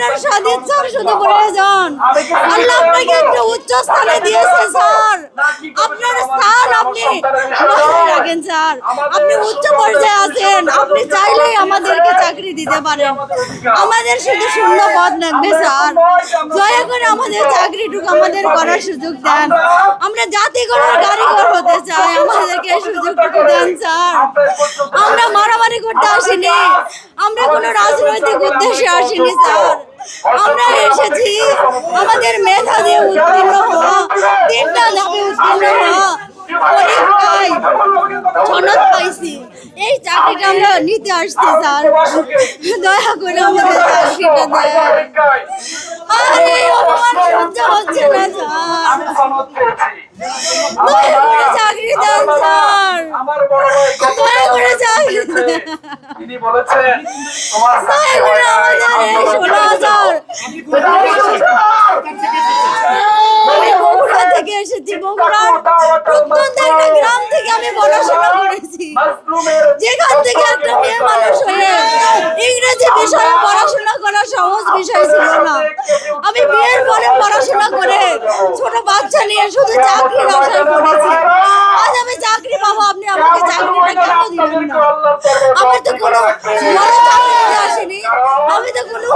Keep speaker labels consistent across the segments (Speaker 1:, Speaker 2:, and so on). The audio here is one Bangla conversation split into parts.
Speaker 1: আপনার সদিচ্ছার শুধু প্রয়োজন আল্লাহ আপনাকে একটা উচ্চ স্থানে দিয়েছে, স্যার। আপনার স্থান আপনি রাখেন, স্যার? আপনি উচ্চ পর্যায়ে আছেন। আপনি চাইলেই আমাদেরকে চাকরি দিতে পারেন। আমাদের শুধু শূন্য পদ লাগবে, স্যার। দয়া করে আমাদের চাকরি চাকরিটুকু আমাদের করার সুযোগ দেন। আমরা জাতি করার কারিগর হতে চাই। আমাদেরকে সুযোগটুকু দেন, স্যার। আমরা মারামারি করতে আসিনি। আমরা কোনো রাজনৈতিক উদ্দেশ্যে আসিনি, স্যার। আমরা এসেছি আমাদের মেধা দিয়ে উত্তীর্ণ হওয়া তিনটা ধাপে উত্তীর্ণ হওয়া। এই চাকরিটা আমরা নিতে আসছি, স্যার। দয়া করে আমাদের চাকরিটা দেয় সহ্য হচ্ছে না, স্যার। দয়া করে চাকরি দেন, স্যার। দয়া করে চাকরি
Speaker 2: তিনি বলেছেন তোমার
Speaker 1: থেকে এসেছি বগুড়ার প্রত্যন্ত একটা গ্রাম থেকে আমি পড়াশোনা করেছি যেখান থেকে একটা মেয়ে মানুষ হয়ে ইংরেজি বিষয়ে পড়াশোনা করা সহজ বিষয় ছিল না। আমি বিয়ের পরে পড়াশোনা করে ছোট বাচ্চা নিয়ে শুধু চাকরির আশায় পড়েছি। আজ আমি চাকরি পাবো আপনি আমাকে চাকরিটা কেন দিলেন না? আমার তো কোনো বড় চাকরিতে আসেনি আমি তো কোনো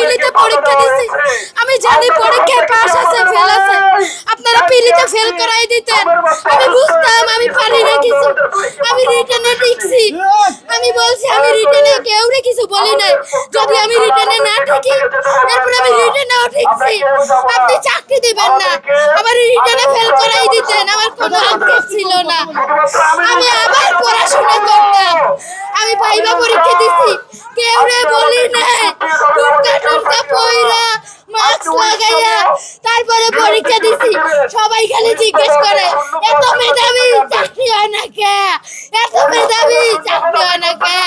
Speaker 3: পিলিতে পরীক্ষা দিছি। আমি জানি পরীক্ষায় পাস আছে ফেল আছে আপনারা পিলিতে ফেল করাই দিতেন। আমি বুঝতাম আমি পারি না কিছু। আমি রিটেনে লিখছি। আমি বলছি আমি রিটেনে কেউ রে কিছু বলি নাই। যদি আমি রিটেনে না ঠিকই এরপর আমি রিটেনেও ঠিকছি আপনি চাকরি দিবেন না। আমার রিটেনে ফেল করাই দিতেন। আমার কোনো আক্ষেপ ছিল না। আমি আবার পড়াশোনা করতাম। ভাইবা পরীক্ষা দিছি। কেউ রে বলি নাই। টুটকা টুটকা পয়রা মাস্ক লাগাইয়া তারপরে পরীক্ষা দিছি। সবাই খালি জিজ্ঞেস করে এত মেধাবী চাকরি হয় না কে? এত মেধাবী চাকরি হয় না কে?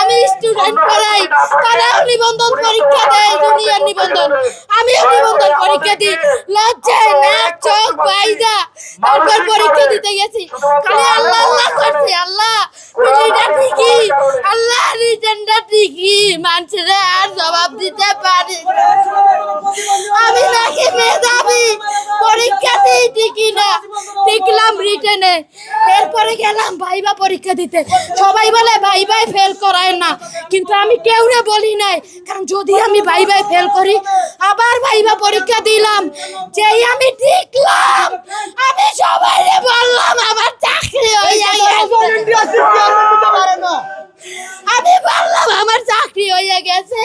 Speaker 3: আমি স্টুডেন্ট পড়াই তারাও নিবন্ধন পরীক্ষা দেয় জুনিয়র নিবন্ধন। আমিও নিবন্ধন পরীক্ষা দিই। লজ্জায় নাক চোখ বাইজা। তারপর পরীক্ষা দিতে গেছি। খালি আল্লাহ আল্লাহ করছি আল্লাহ। রিটার্নটা ঠিকই আল্লাহ। রিটার্নটা ঠিকই মানুষেরা আর জবাব দিতে পারি। আমি নাকি মেধাবী। পরীক্ষা দিই ঠিকই না। টিকলাম রিটেনে। এরপরে গেলাম ভাইবা পরীক্ষা দিতে। সবাই বলে ভাই ভাই ফেল করায় না। কিন্তু আমি কেউরে বলি নাই। কারণ যদি আমি ভাই ভাই ফেল করি আবার ভাইবা পরীক্ষা দিলাম। যেই আমি টিকলাম আমি সবাইরে বললাম আমার চাকরি হয়ে গেছে আমি বললাম আমার চাকরি হয়ে গেছে।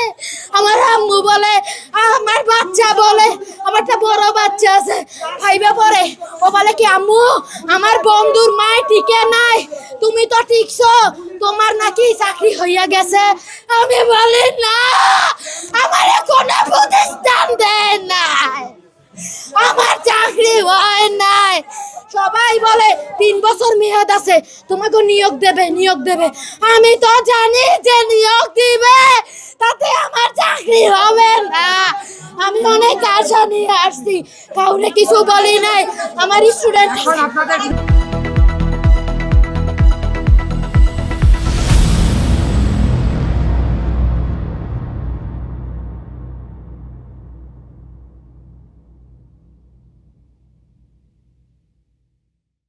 Speaker 3: আমার আম্মু বলে, আমার বাচ্চা বলে, আমার একটা বড় বাচ্চা আছে। ভাইবা পরে। ও বলে কি, আম্মু, আমার বন্ধুর মায় টিকে নাই। তুমি তো টিকছো তোমার নাকি চাকরি হইয়া গেছে। আমি বলি, না, আমার কোনো প্রতিষ্ঠান দেয় নাই। আমার চাকরি হয় নাই। সবাই বলে, তিন বছর মেয়াদ আছে, তোমাকে নিয়োগ দেবে নিয়োগ দেবে। আমি তো জানি যে নিয়োগ দিবে, তাতে আমার চাকরি হবে না। আমি অনেক আশা নিয়ে আসছি, কাউরে কিছু বলি নাই। আমার স্টুডেন্ট